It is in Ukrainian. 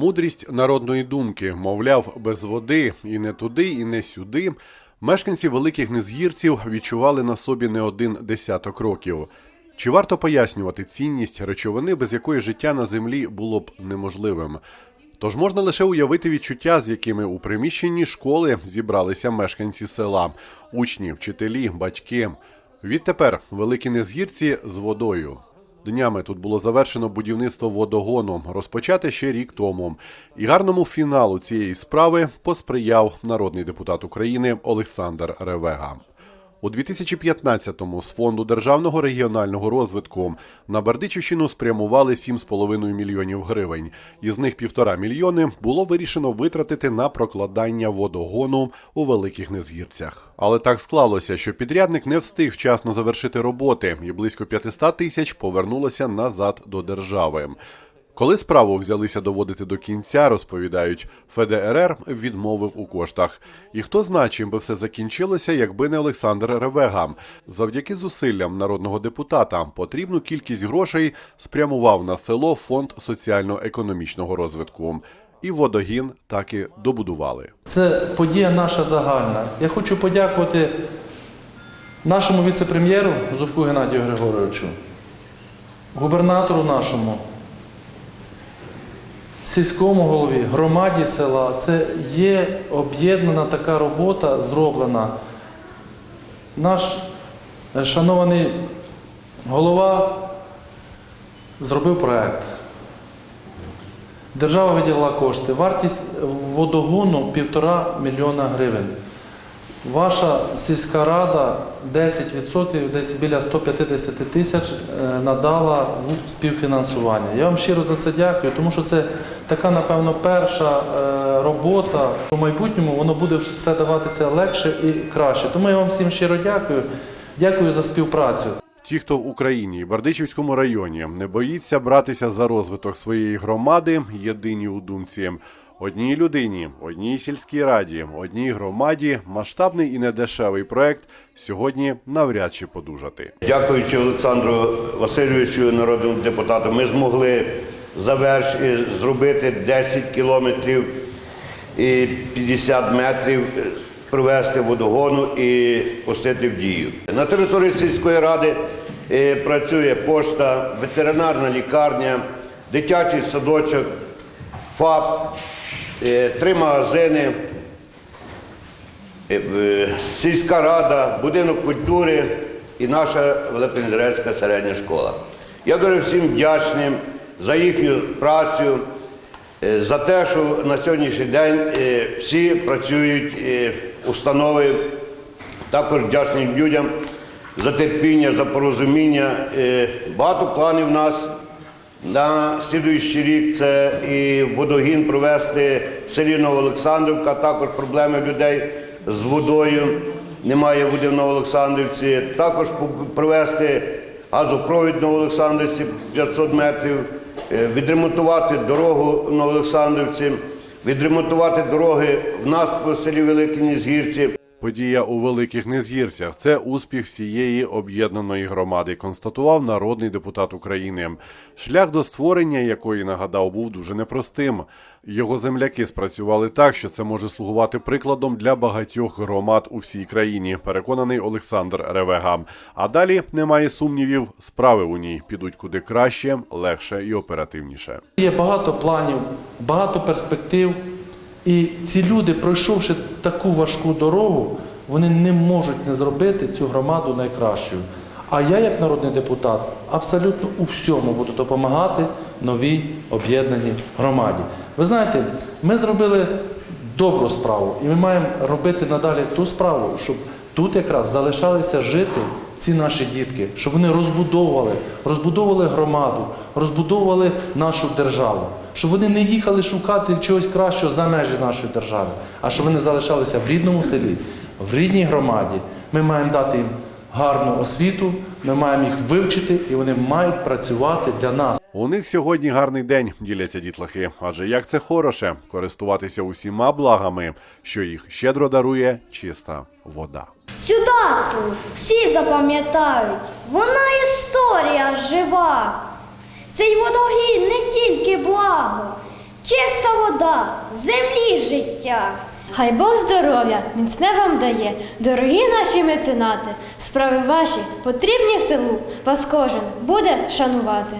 Мудрість народної думки, мовляв, без води і не туди, і не сюди. Мешканці великих незгірців відчували на собі не один десяток років. Чи варто пояснювати цінність речовини, без якої життя на землі було б неможливим? Тож можна лише уявити відчуття, з якими у приміщенні школи зібралися мешканці села, учні, вчителі, батьки. Відтепер великі незгірці з водою. Днями тут було завершено будівництво водогону, розпочати ще рік тому. І гарному фіналу цієї справи посприяв народний депутат України Олександр Ревега. У 2015-му з фонду державного регіонального розвитку на Бердичівщину спрямували 7,5 мільйонів гривень. Із них півтора мільйони було вирішено витратити на прокладання водогону у великих незгірцях. Але так склалося, що підрядник не встиг вчасно завершити роботи, і близько 500 тисяч повернулося назад до держави. Коли справу взялися доводити до кінця, розповідають, ФДРР відмовив у коштах. І хто зна, чим би все закінчилося, якби не Олександр Ревега. Завдяки зусиллям народного депутата потрібну кількість грошей спрямував на село фонд соціально-економічного розвитку. І водогін так і добудували. Це подія наша загальна. Я хочу подякувати нашому віце-прем'єру Зубку Геннадію Григоровичу, губернатору нашому, сільському голові, громаді села. Це є об'єднана така робота зроблена. Наш е, шанований голова зробив проєкт. Держава виділила кошти. Вартість водогону півтора мільйона гривень. Ваша сільська рада 10%, десь біля 150 тисяч е, надала в співфінансування. Я вам щиро за це дякую, тому що це така, напевно, перша е, робота. У майбутньому воно буде все даватися легше і краще. Тому я вам всім щиро дякую. Дякую за співпрацю. Ті, хто в Україні і Бердичівському районі не боїться братися за розвиток своєї громади, єдині у думці. Одній людині, одній сільській раді, одній громаді масштабний і недешевий проект сьогодні навряд чи подужати. Дякуючи Олександру Васильовичу, народному депутату, ми змогли завершити, зробити 10 кілометрів і 50 метрів провести водогону і пустити в дію. На території сільської ради е, працює пошта, ветеринарна лікарня, дитячий садочок, ФАП, е, три магазини, Е, е, сільська рада, будинок культури і наша Великонедерецька середня школа. Я дуже всім вдячний за їхню працю, е, за те, що на сьогоднішній день е, всі працюють е, установи. Також вдячний людям за терпіння, за порозуміння. Е, Багато планів у нас на слідуючий рік це і водогін провести в селі Новоолександрівка, також проблеми людей з водою. Немає води в Новоолександрівці. Також провести газопровід в Новоолександрівці 500 метрів, е, відремонтувати дорогу в Новоолександрівці, відремонтувати дороги в нас по селі Великі Нізгірці. Подія у великих незгірцях це успіх всієї об'єднаної громади, констатував народний депутат України. Шлях до створення якої нагадав був дуже непростим. Його земляки спрацювали так, що це може слугувати прикладом для багатьох громад у всій країні. Переконаний Олександр Ревега. А далі немає сумнівів, справи у ній підуть куди краще, легше і оперативніше. Є багато планів, багато перспектив. І ці люди, пройшовши таку важку дорогу, вони не можуть не зробити цю громаду найкращою. А я, як народний депутат, абсолютно у всьому буду допомагати новій об'єднаній громаді. Ви знаєте, ми зробили добру справу, і ми маємо робити надалі ту справу, щоб тут якраз залишалися жити ці наші дітки, щоб вони розбудовували, розбудовували громаду, розбудовували нашу державу, щоб вони не їхали шукати чогось кращого за межі нашої держави, а щоб вони залишалися в рідному селі, в рідній громаді. Ми маємо дати їм гарну освіту, ми маємо їх вивчити, і вони мають працювати для нас. У них сьогодні гарний день, діляться дітлахи. Адже як це хороше користуватися усіма благами, що їх щедро дарує чиста вода. Цю дату всі запам'ятають, вона історія жива. Цей водогін не тільки благо, чиста вода, землі життя. Хай Бог здоров'я, міцне вам дає, дорогі наші меценати, справи ваші потрібні селу, вас кожен буде шанувати.